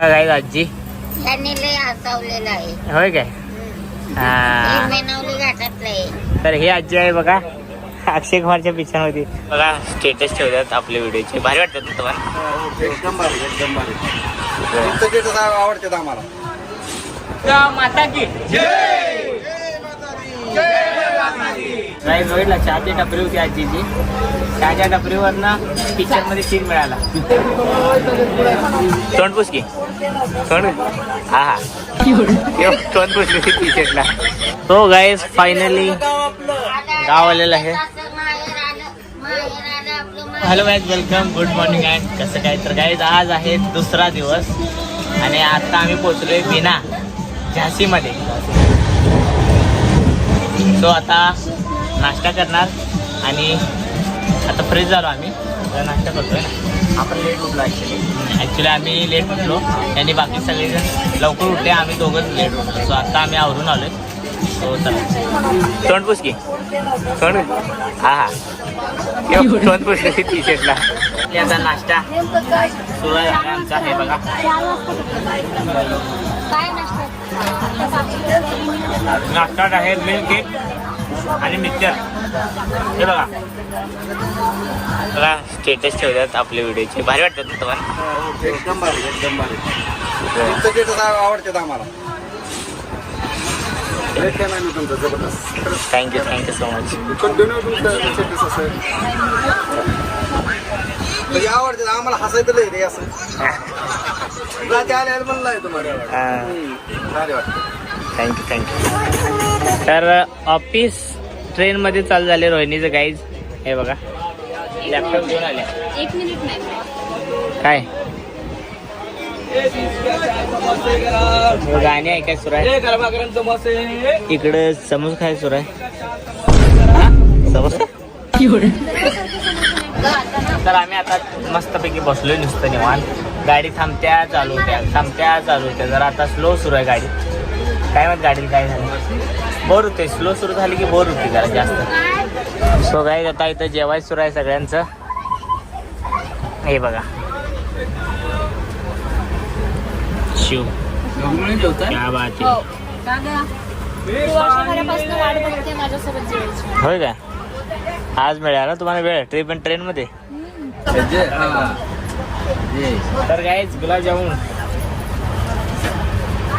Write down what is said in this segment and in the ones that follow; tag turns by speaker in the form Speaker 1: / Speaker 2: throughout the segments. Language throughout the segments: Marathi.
Speaker 1: काय आजी?
Speaker 2: त्यांनी लय हसवलेलं आहे.
Speaker 1: होय काय? हा.
Speaker 2: मेनवली घाटातलं आहे.
Speaker 1: तर हे आजी आहे बघा. अक्षय कुमारच्या पिक्चरमध्ये बघा स्टेटस ठेवतात आपल्या व्हिडिओचे भारी वाटतात ना तुम्हाला?
Speaker 3: एकदम भारी एकदम भारी. आवडतात आम्हाला.
Speaker 1: माता की नाही बघितला चहाची टपरी होती आजीची. चहाच्या टपरीवरनं पिक्चरमध्ये सीन मिळाला तोंड पुसकी तोंड हा हा. यो, पुसली टी शर्टला तो गाईस फायनली गाव आलेलं आहे. Hello guys welcome good morning and कसं काय? तर गाईज आज आहे दुसरा दिवस. आणि आता आम्ही पोचलोय बिना झाशीमध्ये. सो आता नाश्ता करणार आणि आता फ्रेश झालो आम्ही. नाश्ता करतोय ना. आपण लेट उठलो ॲक्च्युली ॲक्च्युली आम्ही लेट उठलो. आणि बाकी सगळेजण लवकर उठले. आम्ही दोघंच लेट उठलो. सो आता आम्ही आवरून आलोय. सो चला. तोंड पुसकी तोंड? हा हा. तोंड पुसली टी शर्टला आता नाश्ता सुरू आहे. आमचा हे बघा. नाश्ता आहे मिल्क केक आणि मिक्सर हे बघा. बघा स्टेटस ठेवतात आपल्या व्हिडिओचे भारी वाटतात ना तुम्हाला?
Speaker 3: एकदम भारी एकदम भारी. आवडतात आम्हाला.
Speaker 1: Thank you thank you so much
Speaker 3: continue तुमचं आवडतात आम्हाला हसायचं लय रे असं. रात्री आले आले म्हणलं आहे तुम्हाला. भारी वाटतं.
Speaker 1: थँक्यू थँक्यू तर ऑफिस ट्रेनमध्ये चालू झाले रोहिणीचं गाईज हे बघा. लॅपटॉप घेऊन आले.
Speaker 2: एक मिनिट नाही.
Speaker 1: काय? गाणी ऐकाय सुरू आहे? इकडं समोस खाय सुरू आहे? समोसा? तर आम्ही आता मस्तपैकी बसलोय नुसतं निवांत. गाडी थांबत्या चालू होत्या. थांबत्या चालू होत्या. जरा आता स्लो सुरू आहे गाडी. काय माहीत गाडीला काय झालं. बोर होते स्लो सुरू झाली की बोर होती जरा जास्त. सो काय आता इथं जेवायचं सुरू आहे सगळ्यांचं. हे बघा. शिव. क्या बात आहे. होय का? आज मिळाला तुम्हाला वेळ? ट्रेन पण ट्रेन मध्ये? तर गाईज गुलाबजामुन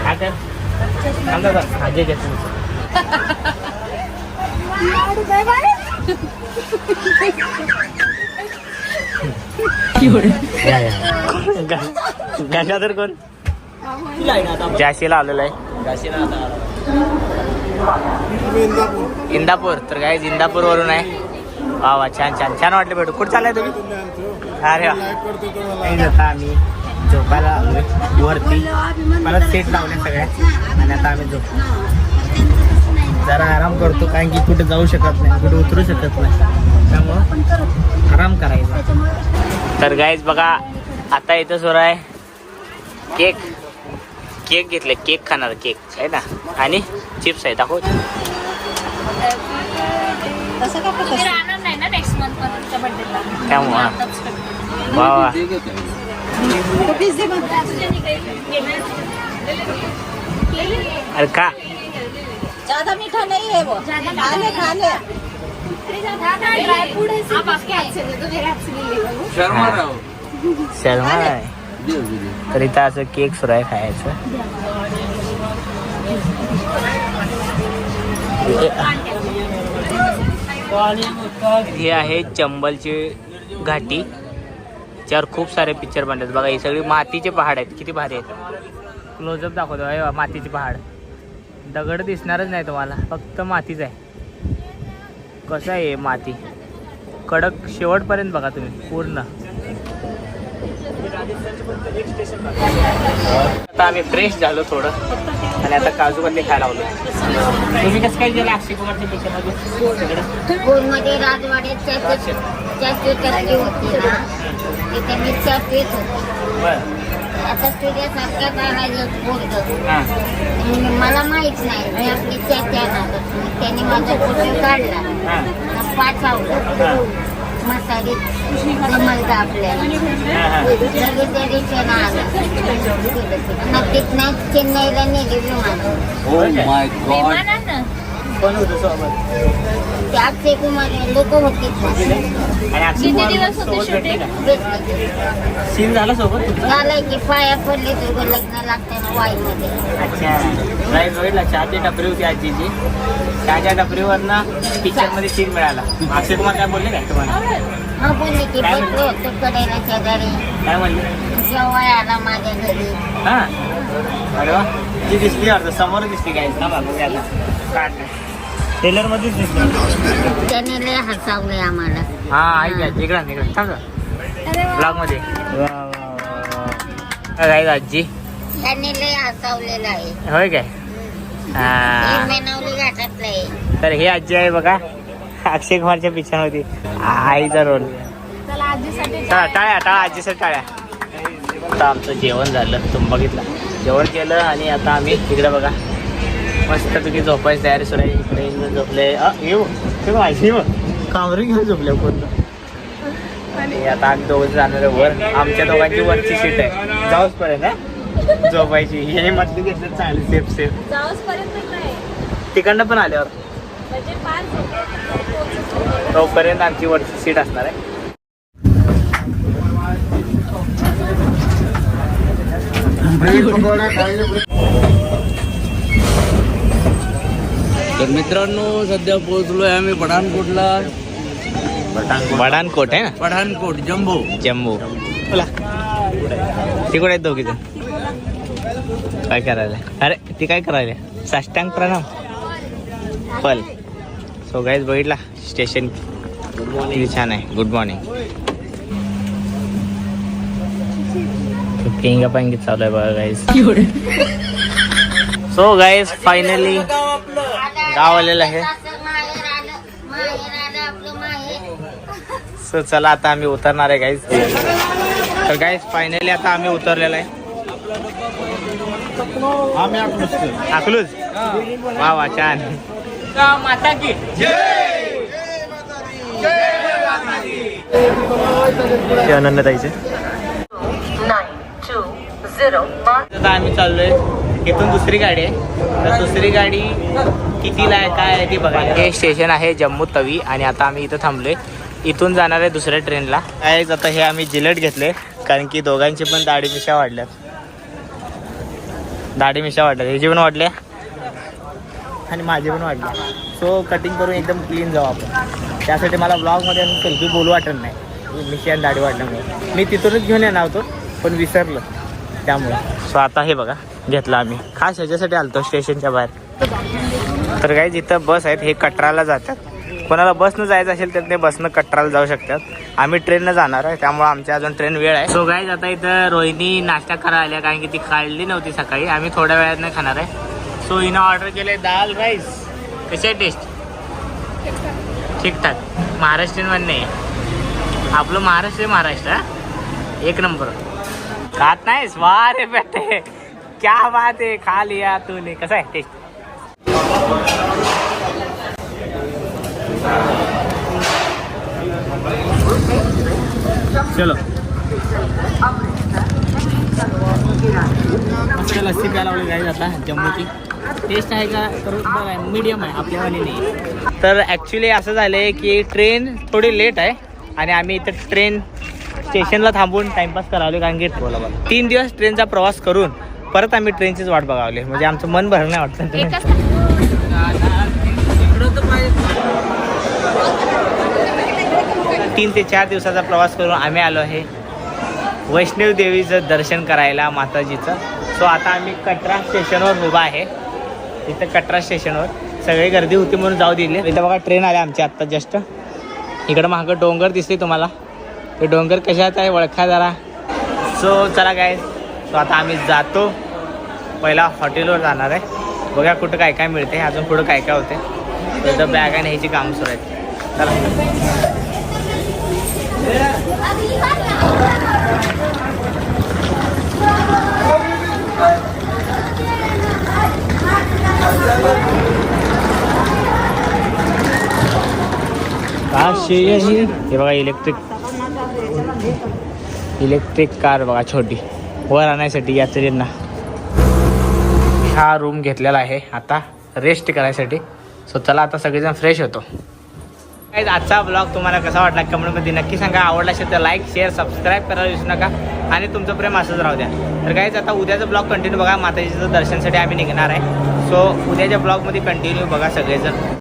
Speaker 1: हा तर थांबा बरं. हा. ग- गंगाधर कोण? जाशीला आलेला आहे. इंदापूर. तर काय इंदापूर वरून आहे. वा वा छान छान छान वाटलं भेटू कुठं चाललाय तुम्ही? अरे आता आम्ही झोपायला आलोय. वरती. परत सेट लावले सगळ्या आणि आता आम्ही झोप. जरा आराम करतो कारण की कुठे जाऊ शकत नाही कुठे उतरू शकत नाही. त्यामुळं आराम करायचा. तर गाईज बघा आता इथं सुरू आहे. केक. केक घेतले केक खाणार केक आहे ना? आणि चिप्स आहे दाखव. त्यामुळं अरे का
Speaker 2: ज्यादा मीठा नहीं है वो। खा ले खा ले। ड्राई फ्रूट है आप आपके हाथ से दे दो मेरे हाथ से नहीं लेगा
Speaker 1: शर्मा आहे तर इथं असं केक सुरू आहे खायचं हे आहे चंबलची घाटी. त्यावर खूप सारे पिक्चर बनतात. बघा ही सगळी मातीचे पहाड आहेत. किती भारी आहेत. क्लोजअप दाखवतो. हे मातीचे पहाड. दगड दिसणारच नाही तुम्हाला फक्त मातीच आहे. कसं आहे माती? कडक शेवटपर्यंत बघा तुम्ही पूर्ण. आता आम्ही फ्रेश झालो थोडं आणि आता काजू कतली खायला लावलो तुम्ही कसं काय गेला अक्षय कुमारच्या पिक्चरमध्ये
Speaker 2: गोलमध्ये राजवाड्यात चॅची चॅची टक्के होती ना तिथे मी चहा पित होती.
Speaker 1: बरं.
Speaker 2: आता
Speaker 1: हां.
Speaker 2: मला माहीत नाही. मी आपली. त्यांनी माझा फोटो काढला.
Speaker 1: हां.
Speaker 2: पाठवलं.
Speaker 4: म्हातारी जमलं आपल्याला. रिक्षानं आलं. मग तिथनं चेन्नईला नेली विमान अक्षय कुमार लोक होते.
Speaker 2: किती दिवस होते
Speaker 1: भेटले सीन झाला सोबत तुमचा?
Speaker 4: झालंय की पाया पडले तुझं लग्न लागताना वाईमध्ये.
Speaker 1: अच्छा. राईट बघितला चहाची टपरी होती आजीची. चहाच्या टपरीवरनं पिक्चरमध्ये सीन मिळाला. अक्षय कुमार काय बोलले काय तुम्हाला?
Speaker 4: हा बोलले की बसलो होतो कडेला शेजारी
Speaker 1: काय म्हणले?
Speaker 4: जेव्हा आला माझ्या घरी.
Speaker 1: हा. अरे वा. ती दिसली वाटतं? समोर दिसली काय? ना बाबा आता. टेलर मध्येच दिसली
Speaker 4: त्याने लय हसावलंय आम्हाला.
Speaker 1: हा ऐक इकडं इकडं थांब ब्लॉगमध्ये काय आजी?
Speaker 4: त्याने लय हसावलेलं आहे.
Speaker 1: होय काय? हा.
Speaker 4: मेनावली घाटातलं आहे.
Speaker 1: तर हे आजी आहे बघा. अक्षय कुमारच्या पिक्चरमध्ये आईचा रोल.
Speaker 2: चला आजीसाठी
Speaker 1: टाळ्या टाळ्या टाळ्या आजीसाठी टाळ्या. आता आमचं जेवण झालं तुम्ही बघितलं. जेवण केलं आणि आता आम्ही इकडे बघा. मस्त पैकी झोपायची तयारी सुरू आहे. इकडे येऊन झोपले. अ, येऊ ते बघ, आजी बघ. कामरी घेऊन झोपले पूर्ण. आणि आता आम्ही दोघं जाणार आहे वर. आमच्या दोघांची वरची सीट आहे. जाऊच पर्यंत हा? झोपायची. हे मधली घेतलं चालेल सेफ सेफ. तिकडनं पण आल्यावर.
Speaker 2: म्हणजे
Speaker 1: तोपर्यंत आमची वरची सीट असणार आहे.
Speaker 5: तर मित्रांनो सध्या पोहोचलोय आम्ही पठाणकोटला.
Speaker 1: बडानकोट आहे ना?
Speaker 5: पठाणकोट जम्बो
Speaker 1: जम्मू. बोला ती कुठे आहेत दोघी जण? काय करायला? अरे ती काय करायला? साष्टांग प्रणाम. पल. सो गाईज बघितला? स्टेशन किती छान आहे. गुड मॉर्निंग पिंगा पांगी चालू आहे बघा गाईज सो गाईज फायनली गाव आलेलं आहे.
Speaker 4: माहेर आलं माहेर आलं आपलं माहेर
Speaker 1: सो चला आता आम्ही उतरणार आहे गाईज तर गाईज फायनली आता आम्ही उतरलेलो आहे. अकलूज? वा वा छान. माता की आनंदताईचे आता आम्ही चाललोय. इथून दुसरी गाडी आहे. तर दुसरी गाडी कितीला आहे काय आहे ती बघा हे स्टेशन आहे जम्मू तवी आणि आता आम्ही इथं थांबलोय. इथून जाणार आहे दुसऱ्या ट्रेनला. काय आता हे आम्ही जिलेट घेतले कारण की दोघांची पण दाढी मिशा वाढल्यात. दाढी मिशा वाढल्यात. ह्याची पण वाढल्या. आणि माझी पण वाढली सो कटिंग करून एकदम क्लीन जाऊ आपण. त्यासाठी मला ब्लॉगमध्ये सेल्फी बोलू वाटत नाही. मिशी आणि दाढी वाढल्यामुळे. मी तिथूनच घेऊन येणार होतो पण विसरलो त्यामुळे. सो आता हे बघा. घेतलं आम्ही. खास ह्याच्यासाठी आलतो स्टेशनच्या बाहेर. तर काही जिथं बस आहेत हे कटराला जातात. कोणाला बसनं जायचं असेल तर ते बसनं कटराला जाऊ शकतात. आम्ही ट्रेननं जाणार आहे त्यामुळे आमच्या अजून ट्रेन वेळ आहे. सो गाईज आता इथं रोहिणी नाश्ता करायला आल्या कारण की ती खाल्ली नव्हती सकाळी. आम्ही थोड्या वेळात नाही खाणार आहे. सो हिनं ऑर्डर केले दाल राईस कशी आहे टेस्ट ठीकठाक. महाराष्ट्रीयन म्हणणे आपलं महाराष्ट्र आहे महाराष्ट्र एक नंबर. खात नाहीस? वा रे बेटे. क्या बात है खा लिया तूने? कसं आहे? टेस्ट चलो. लस्सी प्यायला लावली जाईल आता जम्मूची. टेस्ट आहे का? तर बघा मीडियम आहे आपल्यावाली नाही तर ॲक्च्युली असं झालं आहे की ट्रेन थोडी लेट आहे आणि आम्ही इथं ट्रेन स्टेशनला थांबून टाइमपास करावले कारण की तीन दिवस ट्रेनचा प्रवास करून परत आम्ही ट्रेनचीच वाट बघावली. म्हणजे आमचं मन भरलं नाही वाटतं. तीन ते चार दिवसाचा प्रवास करून आम्ही आलो आहे वैष्णव देवीचं दर्शन करायला माताजीचं. सो आता आम्ही कटरा स्टेशनवर उभा आहे. इथं कटरा स्टेशनवर. सगळी गर्दी होती म्हणून जाऊ दिली. इथं बघा ट्रेन आली आमची आत्ता जस्ट इकडं मागं डोंगर दिसते तुम्हाला. ते डोंगर कशात आहे? ओळखा जरा. सो चला काय सो आता आम्ही जातो. पहिला हॉटेलवर जाणार आहे. बघा कुठं काय काय मिळते अजून पुढं काय काय होते तर बॅग आणि ह्याची कामं सुरू आहेत. चला. हे बघा इलेक्ट्रिक इलेक्ट्रिक कार बघा छोटी. वर आणण्यासाठी यात्रेंना. हा रूम घेतलेला आहे आता रेस्ट करायसाठी. सो चला आता सगळेजण फ्रेश होतो. Guys, आजचा ब्लॉग तुम्हाला कसा वाटला कमेंटमध्ये नक्की सांगा. आवडला असेल तर लाईक शेअर सबस्क्राईब करायला विसरू नका. आणि तुमचं प्रेम असंच राहू द्या. तर काहीच आता उद्याचं ब्लॉग कंटिन्यू बघा. माताजीचं दर्शनसाठी आम्ही निघणार आहे. सो उद्याच्या ब्लॉगमध्ये कंटिन्यू बघा सगळेजण.